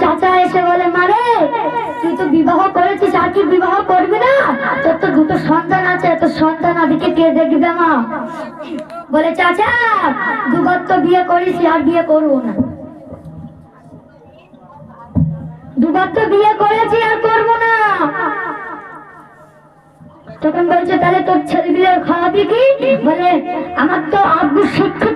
চাচা এসে বলে, মারে, তুই তো বিবাহ করেছিস, আর কি বিবাহ করবি না? তোর তো দুটো সন্তান আছে, তোর সন্তান আদিকে কে দেখবে মা? বলে, চাচা দুবার তো বিয়ে করিস আর বিয়ে করব না। দুবার তো বিয়ে করেছি, আর করব না। তখন বলছে, তাহলে তোর ছেলেগুলো খাওয়াবি কি? বলে, আমার তো আব্বু শিক্ষিত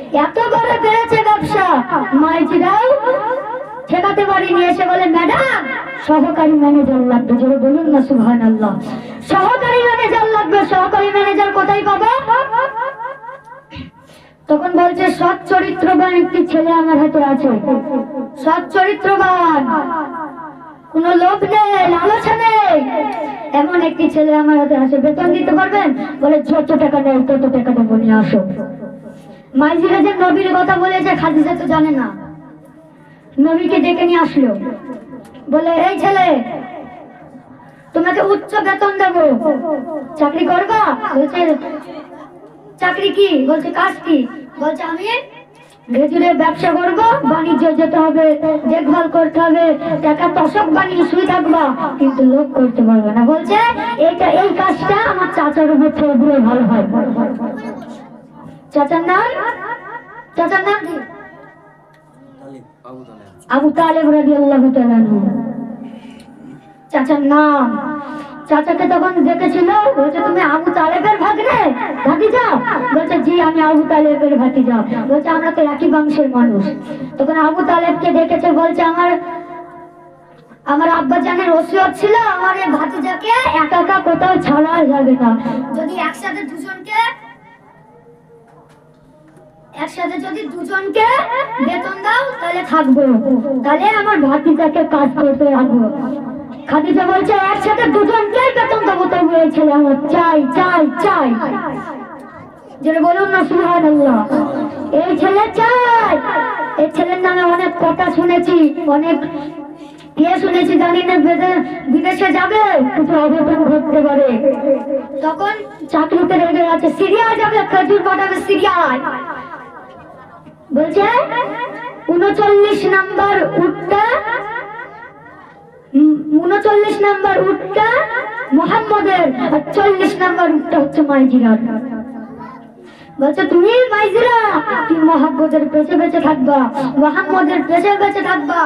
এত বড় বেড়েছে ব্যবসা। মাইজিরাও ঠেকাতে পারিনি, এসে বলে, ম্যাডাম, সহকারী ম্যানেজার লাগবে। জোরে বলুন না সুহান আল্লাহ সহকারী ম্যানেজার লাগবে, সহকারী ম্যানেজার কোথায় পাবো? তখন বলছে, সৎ চরিত্রবান একটি ছেলে আমার হাতে আছে। সৎ চরিত্রবান। কোন লোভ নেই, লালসা নেই। এমন একটি ছেলে আমার হাতে আছে। বেতন দিতে পারবেন? বলে, যত টাকা নেই, তত টাকা দেবো, নিয়ে আসো। মাইজিরা যে নবীর কথা বলেছে, খাদিজা তো জানে না। নবীকে ডেকে নিয়ে আসলো। বলে, এই ছেলে, তোমাকে উচ্চ বেতন দেবো। চাকরি করবা? বলছে, চাকরি কি? বলছে, কাজ কি? বলছে, আমি ব্যবসা করব, বাণিজ্য যেতে হবে, দেখভাল করতে হবে, টাকা তসক বানিয়ে শুয়ে থাকবা, কিন্তু লোক করতে পারবে না। বলছে, এইটা, এই কাজটা আমার চাচার উপর ভালো হয়। চাচার নাম? চাচার নাম কি? আবু তালেব। রাদিয়াল্লাহু তাআলা চাচার নাম। চাচাকে তখন দেখেছিল বলছে তুমি আবু তালেবের ভাগ্নে? ভাতিজা? বলছে জি আমি আবু তালেবের ভাতিজা। বলছে আমরা তো একই বংশের মানুষ। তখন আবু তালেবকে দেখেছে বলছে আমার আমার আব্বা জানের ওসিয়ত ছিল আমার এই ভাতিজাকে একা একা কোথাও ছাড়া যাবে না। যদি একসাথে দুজনকে একসাথে যদি দুজনকে বেতন দাও, তাহলে থাকব। তাহলে আমার ভাতিজাকে কাজ করতে রাখব খাদিজা বলছে, একসাথে দুজনকে বেতন দেবো তবু এই ছেলে আমার। চাই চাই চাই। যেটা বলুন না সুহান এই ছেলে চাই। এই ছেলের নামে অনেক কথা শুনেছি, অনেক ইয়ে শুনেছি, জানি না বিদেশে যাবে, কিছু অঘটন ঘটতে পারে। তখন চাকরিতে রেগে আছে সিরিয়া যাবে, খেজুর পাঠাবে সিরিয়ায়। বলছে, উনচল্লিশ নাম্বার উঠটা উনচল্লিশ নাম্বার উঠটা মোহাম্মদের, আর চল্লিশ নাম্বার উঠটা হচ্ছে মাইজিরার। বলছে, তুমি মাইজিরা, তুমি মোহাম্মদের পেছে বেঁচে থাকবা, মোহাম্মদের পেছে বেঁচে থাকবা।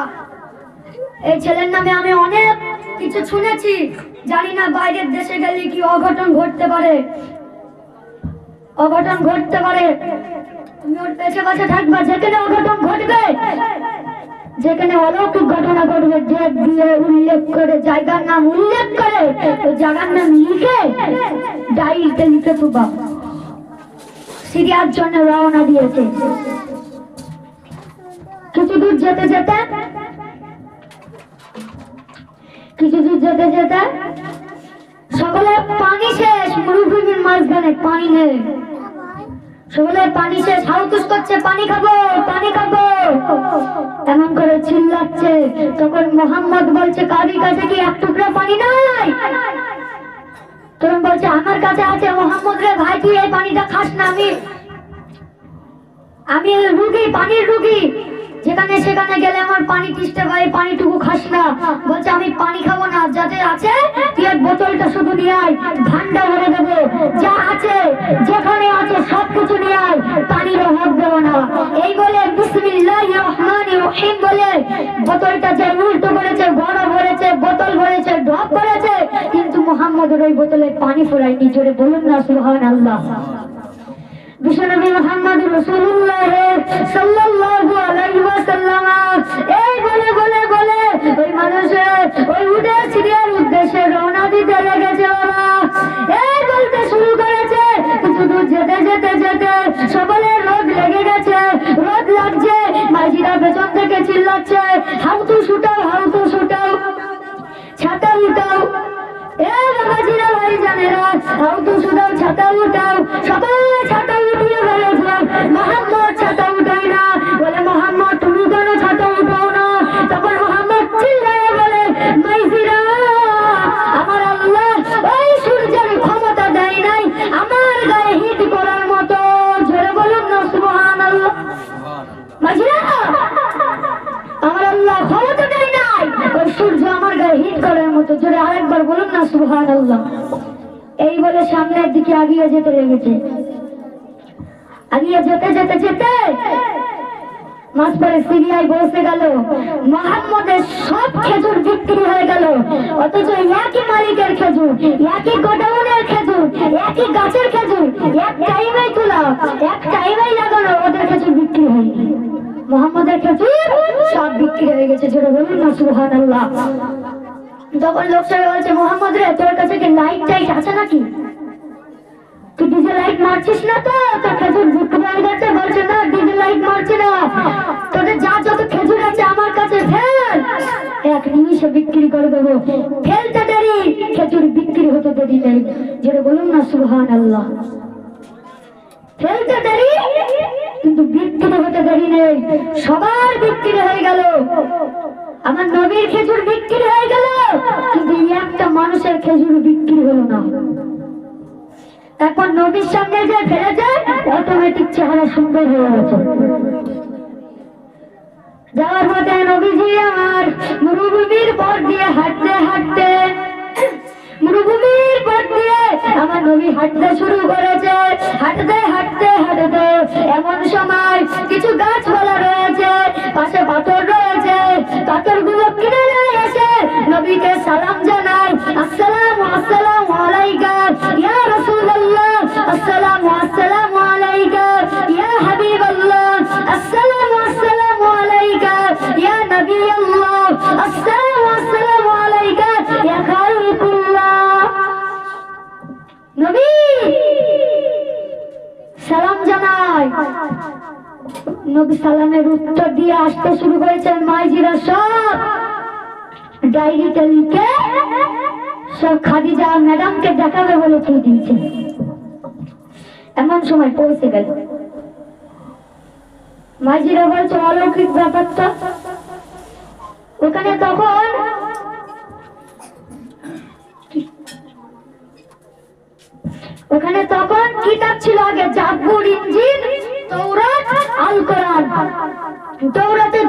এই ছেলের নামে আমি অনেক কিছু শুনেছি, জানি না বাইরের দেশে গেলে কি অঘটন ঘটতে পারে। অঘটন ঘটতে পারে। যেখানে অলৌকিক ঘটনা ঘটবে ডেট দিয়ে উল্লেখ করে, জায়গার নাম উল্লেখ করে জায়গার নাম লিখে ডাইরিতে লিখে তুবা সিরিয়ার জন্য রওনা দিয়েছে। কিছু দূর যেতে যেতে, কিছু দূর যেতে যেতে, সকলে পানি শেষ, মরুভূমির মাঝখানে পানি নেই। সকলে পানি শেষ হাউতুস করছে, পানি খাব পানি খাব। এমন করে চিল্লাচ্ছে, তখন মোহাম্মদ বলছে কারি কাছে কি এক টুকরা পানি নাই? তখন বলছে, আমার কাছে আছে, মোহাম্মদ রে ভাই, তুই এই পানিটা খাস না, আমি আমি রুগী, পানির রুগী। যেখানে সেখানে গেলে আমার পানি তিষ্ঠে পাই পানিটুকু খাস না। বলছে, আমি পানি খাব না যাতে আছে, তুই বোতলটা শুধু নিয়ে আয় রহমান বলে বোতলটা যে উল্টো করেছে, বড় ভরেছে বোতল ভরেছে, ঢপ ভরেছে কিন্তু মোহাম্মদের ওই বোতলে পানি ফোরায়নি জোরে বলুন না সুহান আল্লাহ রওনা দিতে লেগেছে। পেছন থেকে চিল্লাচ্ছে। হাউ তু ছুটাও হাউ তু ছুটাও ছাতা উঠাও। এ বাবাজিরা ভাই জানেরা হাউ তু ছুটাও ছাতা উঠাও। সকালে ছাতা উঠিয়ে ফেলেছে মোহাম্মদ আগিয়ে যেতে লেগেছে। আগিয়ে যেতে যেতে যেতে মোহাম্মদের সব খেজুর বিক্রি হয়ে সব বিক্রি হয়ে গেছে তখন বলছে, মোহাম্মদ রে, তোর কাছে কি লাইট টাইট আছে নাকি? লাইট মারছিস না তো? খেজুর বিক্রি হয়ে গেছে, বলছে, না ডিজে লাইট মারছি না। তোদের যা যত খেজুর আছে আমার কাছে ফেল। এক নিমিষে বিক্রি করে দেবো। ফেলতে দেরি, খেজুর বিক্রি হতে দেরি নেই। যেটা বলুন না সুহান আল্লাহ ফেলতে দেরি, কিন্তু বিক্রি হতে দেরি নেই। সবার বিক্রি হয়ে গেল। আমার নবীর খেজুর বিক্রি হয়ে গেল, কিন্তু একটা মানুষের খেজুর বিক্রি হলো না। এখন নবীর সামনে যে ফেলে যায় অটোমেটিক চেহারা সুন্দর হয়ে গেছে। যাওয়ার পথে নবীজি আমার মরুভূমির পর দিয়ে হাঁটতে হাঁটতে, মরুভূমির পর দিয়ে আমার নবী হাঁটতে শুরু করেছে। হাঁটতে হাঁটতে হাঁটতে এমন সময় কিছু গাছপালা রয়েছে, পাশে পাথর রয়েছে। পাথরগুলো কিনারে এসে নবীকে সালাম জানাই আসসালাম আসসালাম আলাইকা, ইয়া রাসূলুল্লাহ। উত্তর দিয়ে আসতে শুরু করেছেন মাইজিরা সব। ডায়েরিতে লিখে সব খাদিজা ম্যাডামকে দেখাবে বলে তুই দিয়েছে এমন সময় পৌঁছে গেল। মাইজিরা বলছে অলৌকিক ব্যাপারটা ওখানে তখন ওখানে তখন কিতাব ছিল আগে? জাবুর ইঞ্জিন আল কোরআন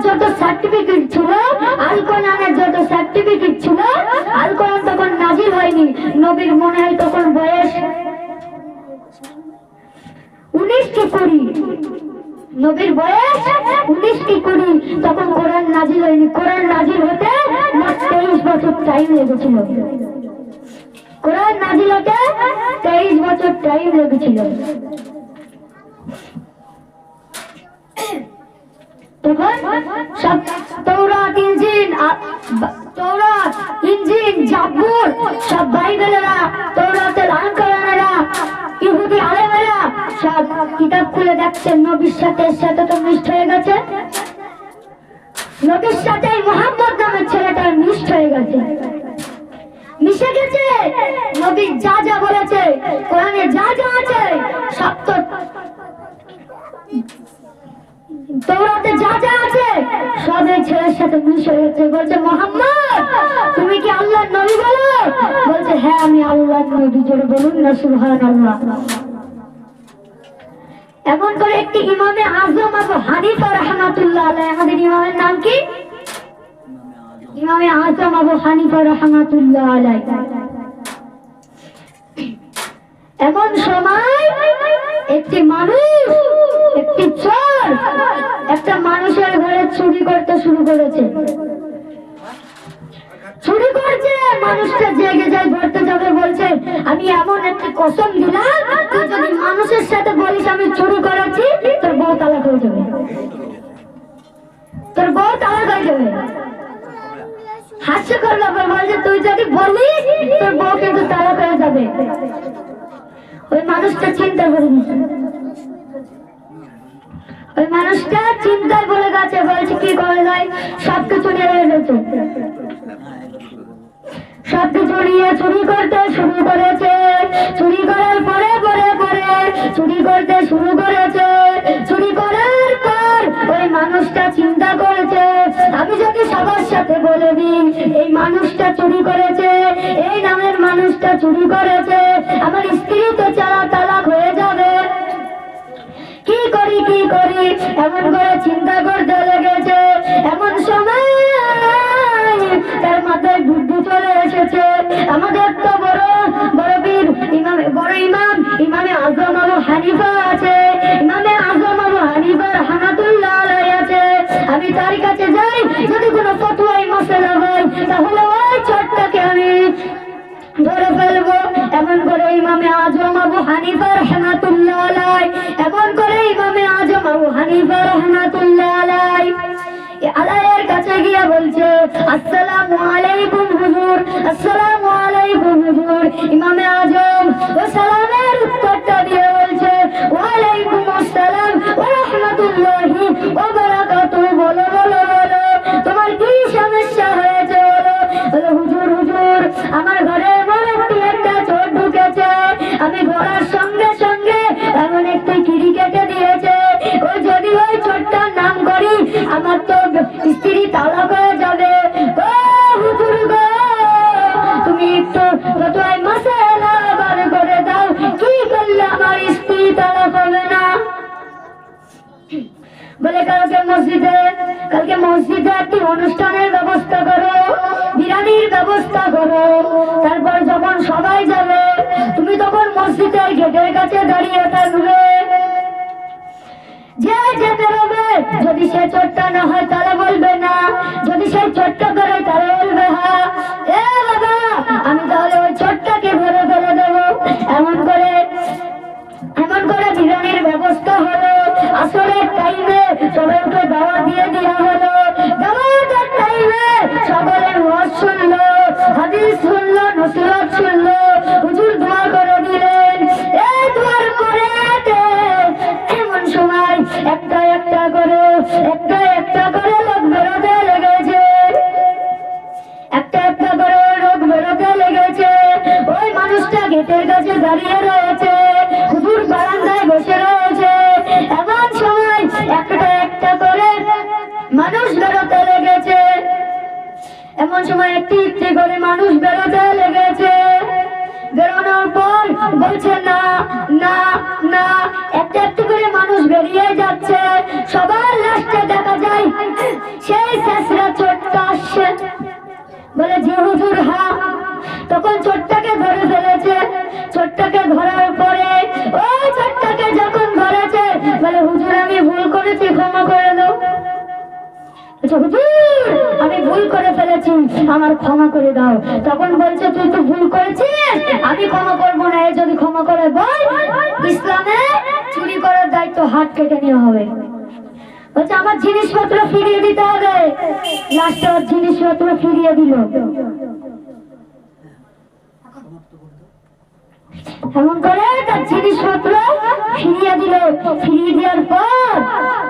যত সার্টিফিকেট ছিল আল কোরআনের যত সার্টিফিকেট ছিল আল কোরআন তখন নাজিল হয়নি। নবীর মনে হয় তখন বয়স উনিশ কি কুড়ি। নবীর বয়স উনিশটি কুড়ি। তখন কোরআন নাজিল হয়নি। কোরআন নাজিল হতে তেইশ বছর টাইম লেগেছিল। কোরআন নাজিল হতে তেইশ বছর টাইম লেগেছিল। তখন সব তৌরাত ইঞ্জিন তৌরাত ইঞ্জিন জাবুর সব বাইবেলেরা, তৌরাতের আনকরানেরা ইহুদি আলেমেরা সব কিতাব খুলে দেখছেন, নবীর সাথে সাথে তো মিষ্ট হয়ে গেছে। নবীর সাথে মোহাম্মদ নামের ছেলেটার মিষ্ট হয়ে গেছে। মিশে গেছে। নবী যা যা বলেছে, কোরআনে যা যা আছে, সব তো তৌরাতে যা যা আছে সব ছেলের সাথে মিশে গেছে। বলছে, মোহাম্মদ, তুমি কি আল্লাহর নবী বলো? বলছে হ্যাঁ আমি আল্লাহর নবী, জোরে বলুন না, সুবহানাল্লাহ। এমন করে একটি ইমামে আজম আবু হানিফা রহমাতুল্লাহ আলাইহি, আমাদের ইমামের নাম কি? ইমামে আজম আবু হানিফা রহমাতুল্লাহ আলাই এমন সময় একটি মানুষ একটি চোর একটা মানুষের ঘরে চুরি করতে শুরু করেছে। চুরি করছে, মানুষটা জেগে যায়, ধরতে যাবে, বলছে, আমি এমন একটি কসম দিলাম, তুই যদি মানুষের সাথে বলিস আমি চুরি করেছি, তোর বউ তালাক হয়ে যাবে। তোর বউ তালাক হয়ে যাবে। হাস্যকর ব্যাপার, বলছে, তুই যদি বলিস, তোর বউ কিন্তু তালাক হয়ে যাবে। ওই মানুষটা চিন্তা করে নিছে ওই মানুষটা চিন্তায় পড়ে গেছে, বলছে, কি করে যায় সব কিছু নিয়ে রয়েছে সব কিছু নিয়ে চুরি করতে শুরু করেছে। চুরি করার পরে পরে পরে চুরি করতে শুরু করেছে। চুরি করার পর ওই মানুষটা চিন্তা করেছে, আমি যদি সবার সাথে বলে দিই, এই মানুষটা চুরি করেছে, এই নামের মানুষটা চুরি করেছে, আমার করি, এমন করে চিন্তা করতে লেগেছে, এমন সময় তার মাথায় বুদ্ধি চলে এসেছে। আমাদের তো বড় বড় বীর ইমাম, বড় ইমাম, ইমামে আজম আবু হানিফা আছে। ইমামে আজম আবু হানিফা হানাতুল্লাহ আলাই আছে। আমি তার কাছে যাই, যদি কোনো ফতোয়াই মশলা হয়, তাহলে ওই চটটাকে আমি ধরে ফেলব। এমন করে ইমামে আজম আবু হানিফা হানিফা রহমাতুল্লাহ আলাই আলাইয়ের কাছে গিয়ে বলছে, আসসালামু আলাইকুম হুজুর, আসসালামু আলাইকুম হুজুর। ইমামে আজম ও সালামের উত্তরটা দিয়ে বলছে, ওয়ালাইকুম আসসালাম ওয়া রাহমাতুল্লাহি ওয়া বারাকাতুহু। বলো বলো। মসজিদে একটি অনুষ্ঠানের ব্যবস্থা করো, বিরিয়ানির ব্যবস্থা করো, তারপর যখন সবাই যাবে, তুমি তখন মসজিদের গেটের কাছে দাঁড়িয়ে থাকবে। যে যেতে হবে, যদি সে চোটটা না হয় তাহলে বলবে না, যদি সে চোটটা করে তাহলে বলবে হ্যাঁ এ বাবা, আমি তাহলে ওই চোটটাকে ভরে ফেলে দেবো। এমন করে এমন করে বিরিয়ানির ব্যবস্থা হলো। গেটের কাছে দাঁড়িয়ে রয়েছে। হুজুর বারান্দায় বসে রয়েছে। এমন সময় একটা একটা করে মানুষ বেরোতে লেগেছে। এমন সময় একটি একটি করে মানুষ বেরোতে লেগেছে। বেরোনোর পর বলছে, না না না। একটা একটু করে মানুষ বেরিয়ে যাচ্ছে। সবার লাস্টে দেখা যায়। সেই শেষরা ছোট্ট আসছে বলে যে হুজুর হ্যাঁ তখন চোরটাকে ধরে ফেলেছে। চোরটাকে ধরার পরে ওই চোরটাকে যখন ধরেছে, বলে, হুজুর, আমি ভুল করেছি, ক্ষমা করে দাও। আমি ভুল করে ফেলেছি, আমার ক্ষমা করে দাও। তখন বলছে, তুই তো ভুল করেছিস, আমি ক্ষমা করব না, এ যদি ক্ষমা করে বল, ইসলামে চুরি করার দায়িত্ব হাত কেটে নেওয়া হবে। বলছে, আমার জিনিসপত্র ফিরিয়ে দিতে হবে। লাস্টে ওর জিনিসপত্র ফিরিয়ে দিল। এমন করে তার জিনিসপত্র ফিরিয়ে দিল। ফিরিয়ে দেওয়ার পর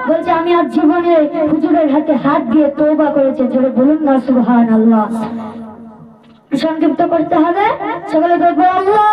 বলছে, আমি আর জীবনে হুজুরের হাতে হাত দিয়ে তৌবা করেছে। জোরে বলুন না সুহান আল্লাহ সংক্ষিপ্ত করতে হবে। সকলে দেখব আল্লাহ